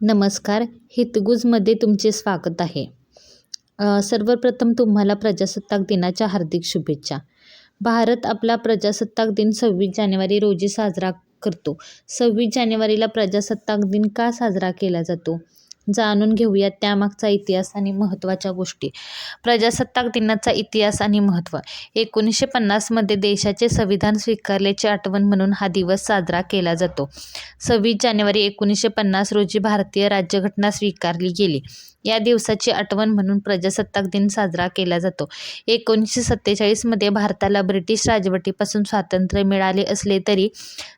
नमस्कार हितगुजमध्ये तुमचे स्वागत आहे. सर्वप्रथम तुम्हाला प्रजासत्ताक दिनाच्या हार्दिक शुभेच्छा. भारत आपला प्रजासत्ताक दिन सव्वीस जानेवारी रोजी साजरा करतो. सव्वीस जानेवारीला प्रजासत्ताक दिन का साजरा केला जातो? जाणून घेऊयात त्यामागचा इतिहास आणि महत्त्वाच्या गोष्टी. प्रजासत्ताक दिनाचा इतिहास आणि महत्त्व. एकोणीसशे पन्नासमध्ये देशाचे संविधान स्वीकारल्याची आठवण म्हणून हा दिवस साजरा केला जातो. सव्वीस जानेवारी एकोणीसशे पन्नास रोजी भारतीय राज्यघटना स्वीकारली गेली. या दिवसाची आठवण म्हणून प्रजासत्ताक दिन साजरा केला जातो. एकोणीसशे सत्तेचाळीसमध्ये भारताला ब्रिटिश राजवटीपासून स्वातंत्र्य मिळाले असले तरी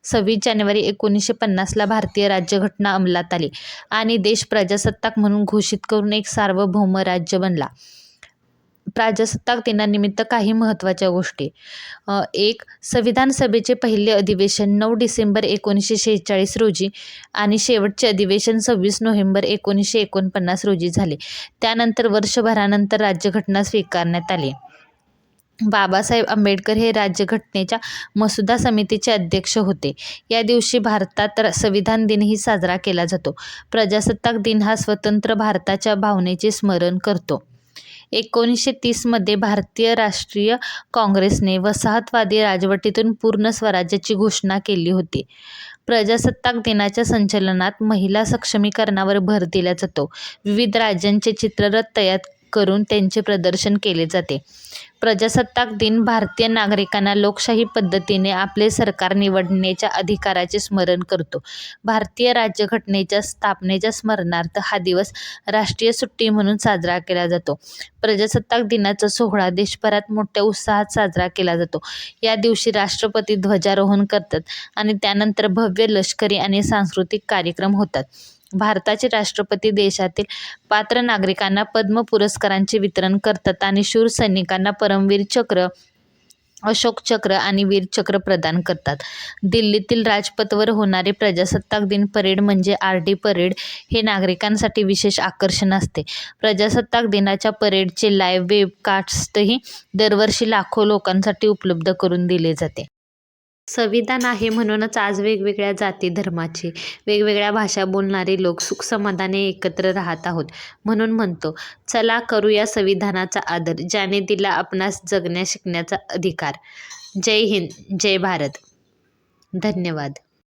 सव्वीस जानेवारी एकोणीसशे पन्नासला भारतीय राज्यघटना अंमलात आली आणि देश प्रजा प्रजासत्ताक म्हणून घोषित करून एक सार्वभौम राज्य बनला. प्रजासत्ताक दिनानिमित्त काही महत्त्वाच्या गोष्टी. एक संविधान सभेचे पहिले अधिवेशन नऊ डिसेंबर एकोणीसशे शेहेचाळीस रोजी आणि शेवटचे अधिवेशन सव्वीस नोव्हेंबर एकोणीसशे एकोणपन्नास रोजी झाले. त्यानंतर वर्षभरानंतर राज्यघटना स्वीकारण्यात आली. बाबासाहेब आंबेडकर हे राज्यघटनेच्या मसुदा समितीचे अध्यक्ष होते. या दिवशी भारतात संविधान दिनही साजरा केला जातो. प्रजासत्ताक दिन हा स्वतंत्र भारताच्या भावनेचे स्मरण करतो. एकोणीसशे तीसमध्ये भारतीय राष्ट्रीय काँग्रेसने वसाहतवादी राजवटीतून पूर्ण स्वराज्याची घोषणा केली होती. प्रजासत्ताक दिनाच्या संचलनात महिला सक्षमीकरणावर भर दिला जातो. विविध राज्यांचे चित्ररथ तयार करून त्यांचे प्रदर्शन केले जाते. प्रजासत्ताक दिन भारतीय नागरिकांना लोकशाही पद्धतीने आपले सरकार निवडण्याच्या अधिकाराचे स्मरण करतो. भारतीय राज्यघटनेच्या स्थापनेच्या स्मरणार्थ हा दिवस राष्ट्रीय सुट्टी म्हणून साजरा केला जातो. प्रजासत्ताक दिनाचा सोहळा देशभरात मोठ्या उत्साहात साजरा केला जातो. या दिवशी राष्ट्रपती ध्वजारोहण करतात आणि त्यानंतर भव्य लष्करी आणि सांस्कृतिक कार्यक्रम होतात. भारताचे राष्ट्रपती देशातील पात्र नागरिकांना पद्म पुरस्कारांचे वितरण करतात आणि शूर सैनिकांना परमवीर चक्र अशोक चक्र आणि वीरचक्र प्रदान करतात. दिल्लीतील राजपथवर होणारे प्रजासत्ताक दिन परेड म्हणजे आर डी परेड हे नागरिकांसाठी विशेष आकर्षण असते. प्रजासत्ताक दिनाच्या परेडचे लाईव्ह वेबकास्टही दरवर्षी लाखो लोकांसाठी उपलब्ध करून दिले जाते. संविधान आहे म्हणूनच आज वेगवेगळ्या जाती धर्माचे वेगवेगळ्या भाषा बोलणारे लोक सुखसमाधाने एकत्र राहत आहोत म्हणून म्हणतो चला करूया संविधानाचा आदर ज्याने दिला आपणास जगण्या शिकण्याचा अधिकार. जय हिंद जय भारत. धन्यवाद.